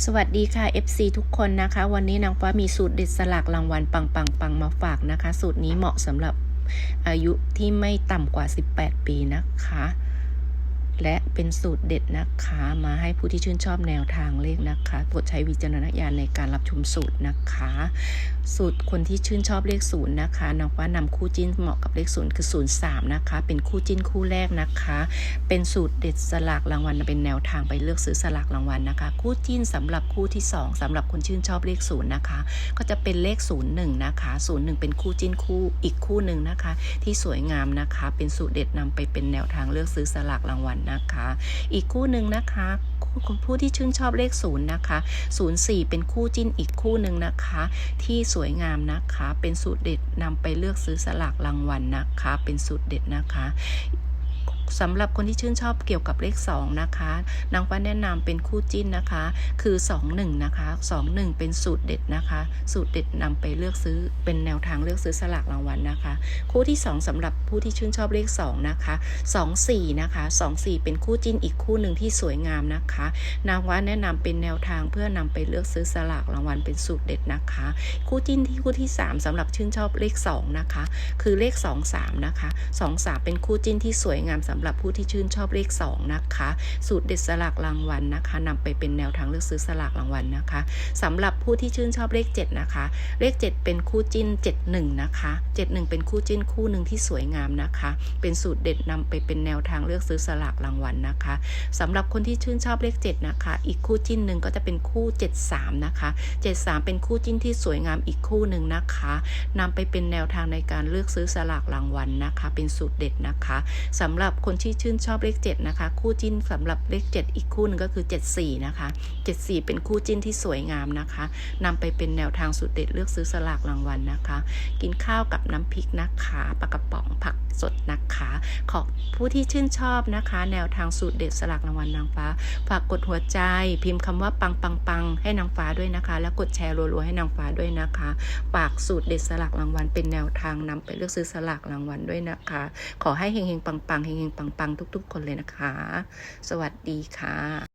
สวัสดีค่ะ FC ทุกคนนะคะ วันนี้นางฟ้ามีสูตรเด็ดสลากรางวัลปังปังปังมาฝากนะคะ สูตรนี้เหมาะสำหรับอายุที่ไม่ต่ำกว่า 18 ปีนะคะ และเป็นสูตรเด็ดนะคะ มาให้ผู้ที่ชื่นชอบแนวทางเลขนะคะโปรดใช้วิจารณญาณในการรับชมสูตรนะคะ สูตรคนที่ชื่นชอบเลขศูนย์นะคะนางฟ้านำคู่จิ้นเหมาะกับเลขศูนย์คือศูนย์สามนะคะ เป็นคู่จิ้นคู่แรกนะคะ เป็นสูตรเด็ดสลากรางวัลเป็นแนวทางไปเลือกซื้อสลากรางวัลนะคะ คู่จิ้นสำหรับคู่ที่ 2สำหรับคนชื่นชอบเลขศูนย์นะคะ ก็จะเป็นเลขศูนย์หนึ่งนะคะศูนย์หนึ่งเป็นคู่จิ้นคู่อีกคู่หนึ่งนะคะ ที่สวยงามนะคะ เป็นสูตรเด็ดนำไปเป็นแนวทางเลือกซื้อสลากรางวัลนะคะ อีกคู่หนึ่งนะคะคู่ผู้ที่ชื่นชอบเลขศูนย์นะคะศูนย์สี่เป็นคู่จิ้นอีกคู่หนึ่งนะคะ ที่สวยงามนะคะ เป็นสูตรเด็ดนำไปเลือกซื้อสลากรางวัลนะคะ เป็นสูตรเด็ดนะคะ สำหรับคนที่ชื่นชอบเกี่ยวกับเลข 2 นะคะ นางฟ้าแนะนำเป็นคู่จิ้นนะคะ คือ 21 นะคะ 21 เป็นสูตรเด็ดนะคะ สูตรเด็ดนำไปเลือกซื้อเป็นแนวทางเลือกซื้อสลากรางวัลนะคะ คู่ที่ 2สำหรับผู้ที่ชื่นชอบเลข 2 นะคะ 24 นะคะ 24 เป็นคู่จิ้นอีกคู่หนึ่งที่สวยงามนะคะ นางฟ้าแนะนำเป็นแนวทางเพื่อนำไปเลือกซื้อสลากรางวัลเป็นสูตรเด็ดนะคะ คู่จิ้นที่คู่ที่ 3สำหรับชื่นชอบเลข 2 นะคะ คือเลข 2 3 นะคะ 2 3 เป็นคู่จิ้นที่สวยงามสำหรับผู้ที่ชื่นชอบเลข 2 นะคะ สูตรเด็ดสลากรางวัลนะคะนำไปเป็นแนวทางเลือกซื้อสลากรางวัลนะคะสำหรับผู้ที่ชื่นชอบเลข 7 นะคะ เลข 7 เป็นคู่จิ้น 71 นะคะ 71 เป็นคู่จิ้นคู่หนึ่งที่สวยงามนะคะ เป็นสูตรเด็ดนำไปเป็นแนวทางเลือกซื้อสลากรางวัลนะคะสำหรับคนที่ชื่นชอบเลข 7 นะคะ อีกคู่จิ้นหนึ่งก็จะเป็นคู่ 73 นะคะ 73 เป็นคู่จิ้นที่สวยงามอีกคู่หนึ่งนะคะนำไปเป็นแนวทางในการเลือกซื้อสลากรางวัลนะคะ เป็นสูตรเด็ดนะคะสำหรับคนที่ชื่นชอบเลข7นะคะ คู่จิ้นสำหรับเลข 7 อีกคู่หนึ่งก็คือ 74 นะคะ 74 เป็นคู่จิ้นที่สวยงามนะคะนำไปเป็นแนวทางสูตรเด็ดเลือกซื้อสลากรางวัลนะคะ กินข้าวกับน้ำพริกนะคะปลากระป๋องผักสดนะคะ ขอผู้ที่ชื่นชอบนะคะ แนวทางสูตรเด็ดสลากรางวัลนางฟ้า ฝากกดหัวใจ พิมพ์คำว่าปังปังปังให้นางฟ้าด้วยนะคะ แล้วกดแชร์รัวๆให้นางฟ้าด้วยนะคะฝากสูตรเด็ดสลากรางวัลเป็นแนวทางนำไปเลือกซื้อสลากรางวัลด้วยนะคะ ขอให้เฮงๆปังๆเฮงๆปังๆ ทุก ๆ คนเลยนะคะ สวัสดีค่ะ